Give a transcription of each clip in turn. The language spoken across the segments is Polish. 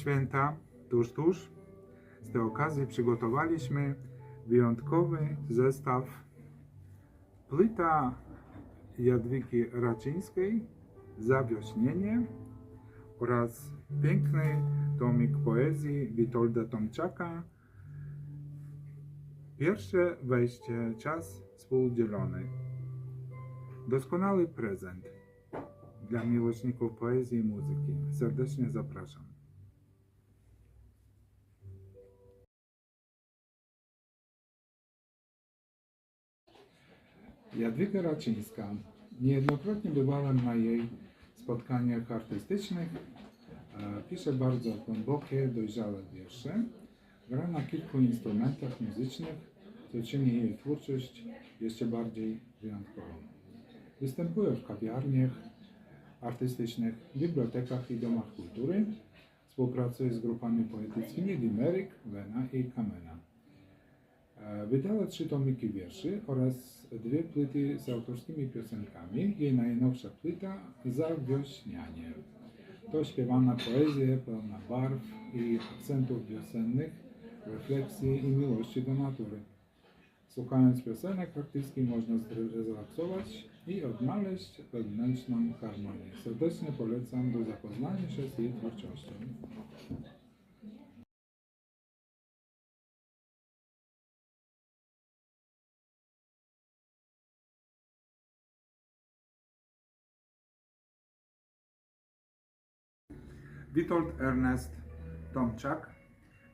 święta tuż, tuż. Z tej okazji przygotowaliśmy wyjątkowy zestaw płyta Jadwigi Raczyńskiej Zawiośnienie oraz piękny tomik poezji Witolda Tomczaka Pierwsze wejście, czas współdzielony. Doskonały prezent dla miłośników poezji i muzyki. Serdecznie zapraszam. Jadwiga Raczyńska. Niejednokrotnie bywałem na jej spotkaniach artystycznych. E, Pisze bardzo głębokie, dojrzałe wiersze. Gra na kilku instrumentach muzycznych, co czyni jej twórczość jeszcze bardziej wyjątkową. Występuje w kawiarniach artystycznych, bibliotekach i domach kultury. Współpracuje z grupami poetyckimi Limerick, Wena i Kamena. E, Wydała trzy tomiki wierszy oraz dwie płyty z autorskimi piosenkami. Jej najnowsza płyta Zawiośnianie. To śpiewana poezja pełna barw i akcentów wiosennych, refleksji i miłości do natury. Słuchając piosenek artystki można zrelaksować i odnaleźć wewnętrzną harmonię. Serdecznie polecam do zapoznania się z jej twórczością. Witold Ernest Tomczak,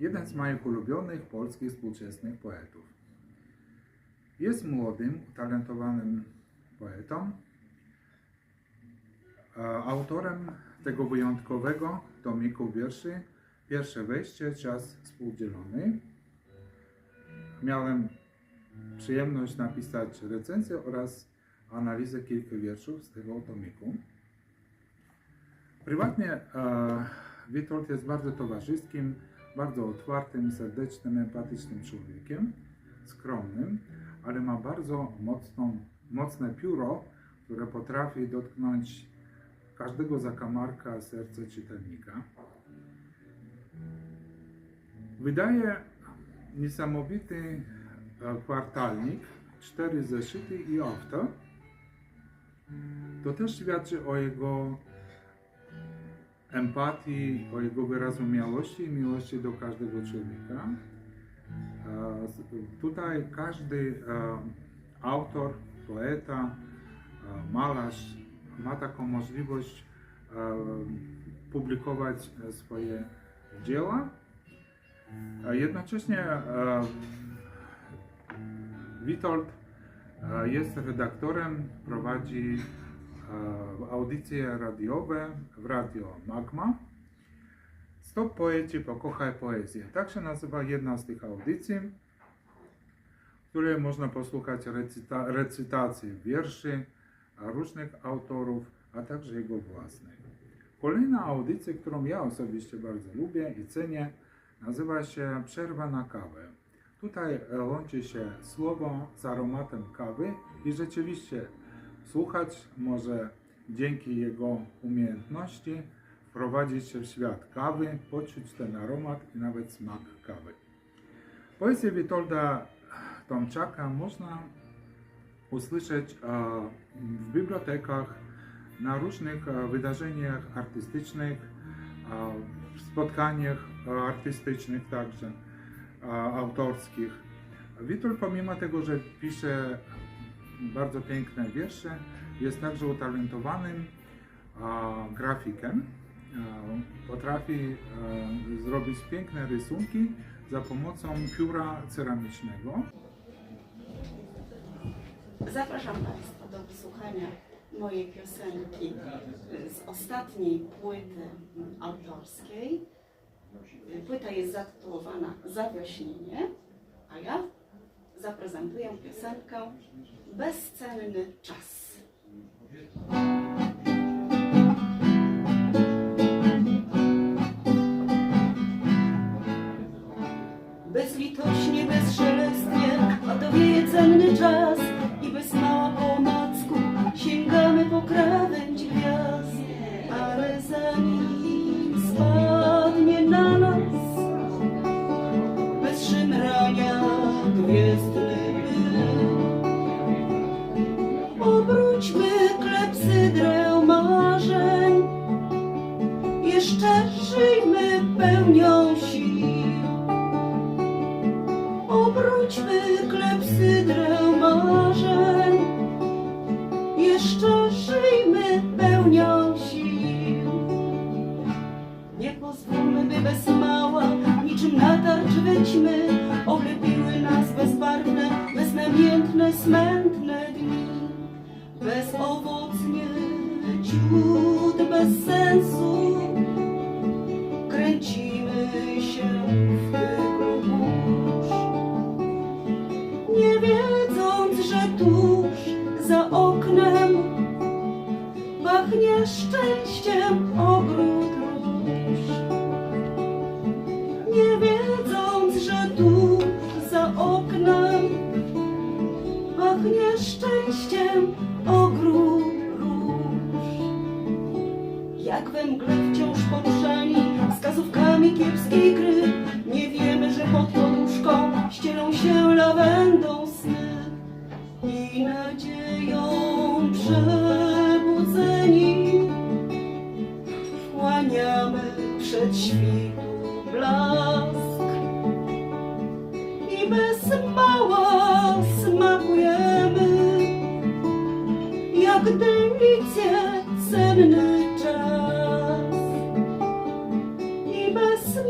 jeden z moich ulubionych polskich współczesnych poetów. Jest młodym, utalentowanym poetą, e, autorem tego wyjątkowego tomiku wierszy Pierwsze wejście, czas współdzielony. Miałem przyjemność napisać recenzję oraz analizę kilku wierszów z tego tomiku. Prywatnie e, Witold jest bardzo towarzyskim, bardzo otwartym, serdecznym, empatycznym człowiekiem, skromnym, ale ma bardzo mocną, mocne pióro, które potrafi dotknąć każdego zakamarka serca czytelnika. Wydaje niesamowity e, kwartalnik, cztery zeszyty i auto. To też świadczy o jego empatii, o jego wyrozumiałości i miłości do każdego człowieka. Tutaj każdy autor, poeta, malarz ma taką możliwość publikować swoje dzieła. Jednocześnie Witold jest redaktorem, prowadzi audycje radiowe w Radio Magma. Stop poeci, pokochaj poezję. Tak się nazywa jedna z tych audycji, w której można posłuchać recyta- recytacji wierszy różnych autorów, a także jego własnych. Kolejna audycja, którą ja osobiście bardzo lubię i cenię, nazywa się Przerwa na kawę. Tutaj e, łączy się słowo z aromatem kawy i rzeczywiście słuchacz może dzięki jego umiejętności wprowadzić się w świat kawy, poczuć ten aromat i nawet smak kawy. Poezję Witolda Tomczaka można usłyszeć e, w bibliotekach, na różnych e, wydarzeniach artystycznych, e, w spotkaniach artystycznych także, autorskich. Witold pomimo tego, że pisze bardzo piękne wiersze, jest także utalentowanym grafikiem. Potrafi e, zrobić piękne rysunki za pomocą pióra ceramicznego. Zapraszam Państwa do wysłuchania mojej piosenki z ostatniej płyty autorskiej. Płyta jest zatytułowana Zawiośnienie, a ja zaprezentuję piosenkę Bezcenny czas. Wyćmy, oblepiły nas bezbarwne, beznamiętne, smętne dni. Bezowocnie, ciut, bez sensu, kręcimy się w wyglu burz. Nie wiedząc, że tuż za oknem pachnie szczęściem ogród pachnie szczęściem ogród. Jak we mgle wciąż poruszani wskazówkami kiepskiej gry, nie wiemy, że pod poduszką ścielą się lawendą sny i nadzieją przebudzeni wchłaniamy przed świtu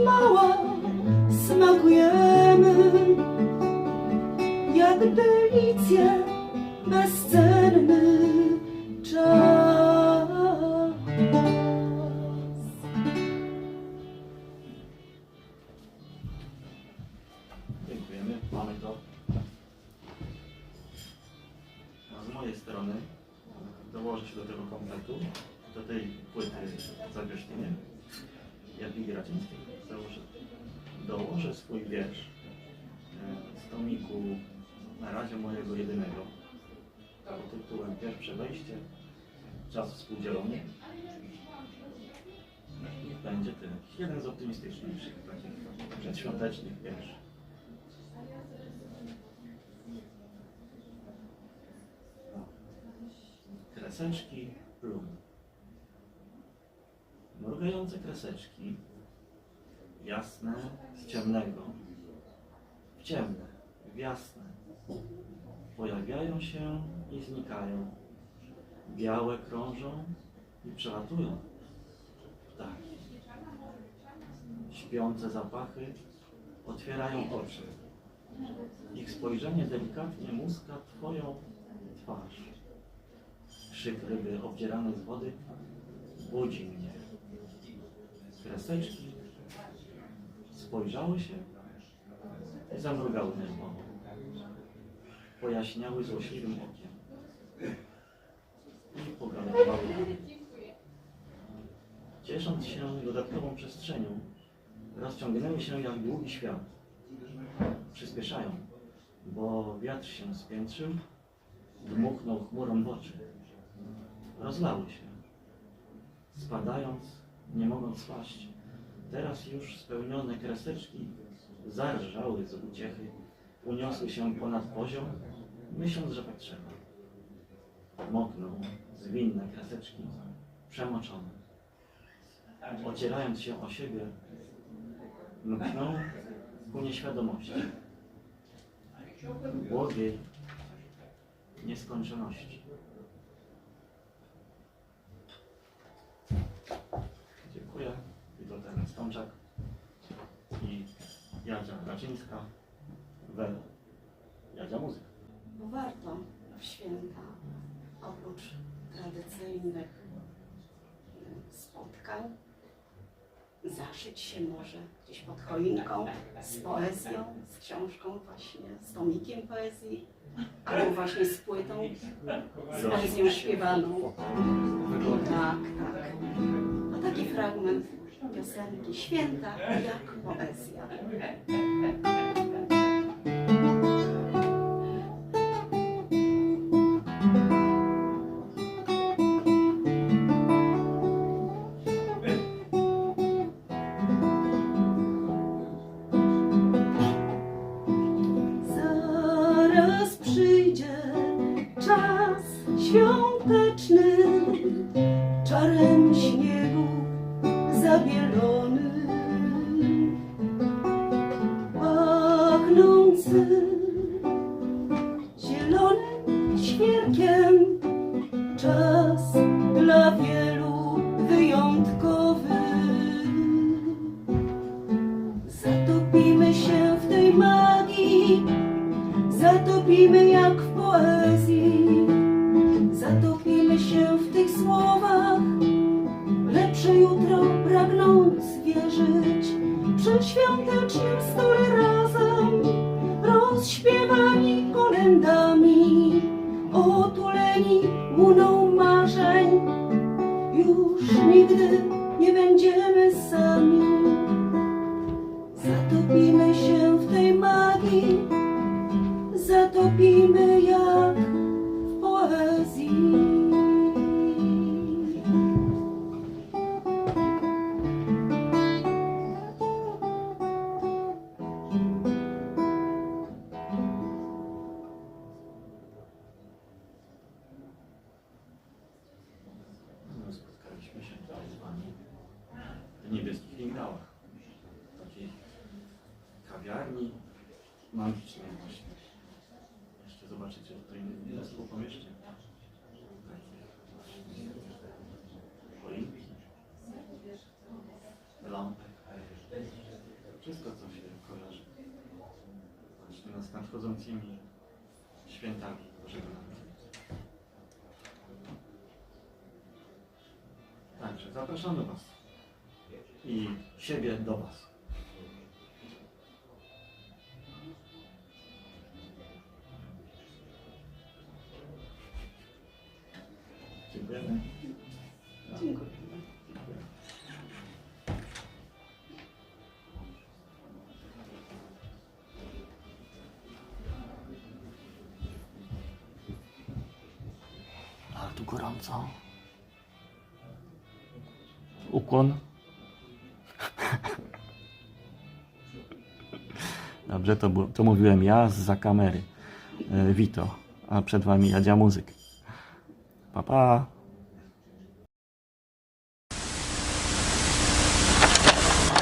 mała smakujemy jak delicję bezcenny czas. Dziękujemy, mamy to. A z mojej strony dołożę się do tego kompletu, do tej płyty Zagrzesztynie, Jadwigi Racińskiej. Dołożę, swój wiersz e, z tomiku na razie mojego jedynego pod tytułem Pierwsze wejście, czas współdzielony. I będzie to jeden z optymistyczniejszych takich przedświątecznych wierszy. Kreseczki plum. Mrugające kreseczki, jasne z ciemnego, w ciemne, w jasne, pojawiają się i znikają. Białe krążą i przelatują. Ptaki. Śpiące zapachy otwierają oczy. Ich spojrzenie delikatnie muska Twoją twarz. Krzyk ryby obdzieranej z wody budzi mnie. Kreseczki spojrzały się i zamrugały nerwowo. Pojaśniały złośliwym okiem. I pogalopowały. Ciesząc się dodatkową przestrzenią, rozciągnęły się jak długi świat. Przyspieszają, bo wiatr się spiętrzył, dmuchnął chmurą w oczy. Rozlały się, spadając, nie mogąc spaść. Teraz już spełnione kreseczki zarżały z uciechy, uniosły się ponad poziom, myśląc, że tak trzeba. Mokną zwinne kreseczki, przemoczone. Ocierając się o siebie, mkną ku nieświadomości, błogiej nieskończoności. Dziękuję. I ten Stączak i Jadzia Raczyńska, Welo. Jadzia Muzyka. Bo warto w święta, oprócz tradycyjnych y, spotkań, zaszyć się może gdzieś pod choinką z poezją, z książką właśnie, z tomikiem poezji, albo właśnie z płytą, z poezją śpiewaną. Tak, tak. Taki fragment piosenki Święta jak poezja. Czas dla wielu wyjątkowy. Zatopimy się w tej magii, zatopimy jak w poezji. Zatopimy się w tych słowach, lepsze jutro pragnąc wierzyć. Przy świątecznym stole razem, rozśpiewani good. Magicznej właśnie. Jeszcze zobaczycie tutaj mnóstwo pomieszczeń. Takie właśnie choinki, lampy. Wszystko, co się kojarzy właśnie z nadchodzącymi świętami Bożego Narodzenia. Także zapraszamy Was i siebie do Was. Dziękujemy. Dziękuję. Ale tu gorąco. Ukłon. Dobrze, to, to mówiłem ja za kamery. E, Wito, a przed wami Jadzia Muzyk. Pa, pa.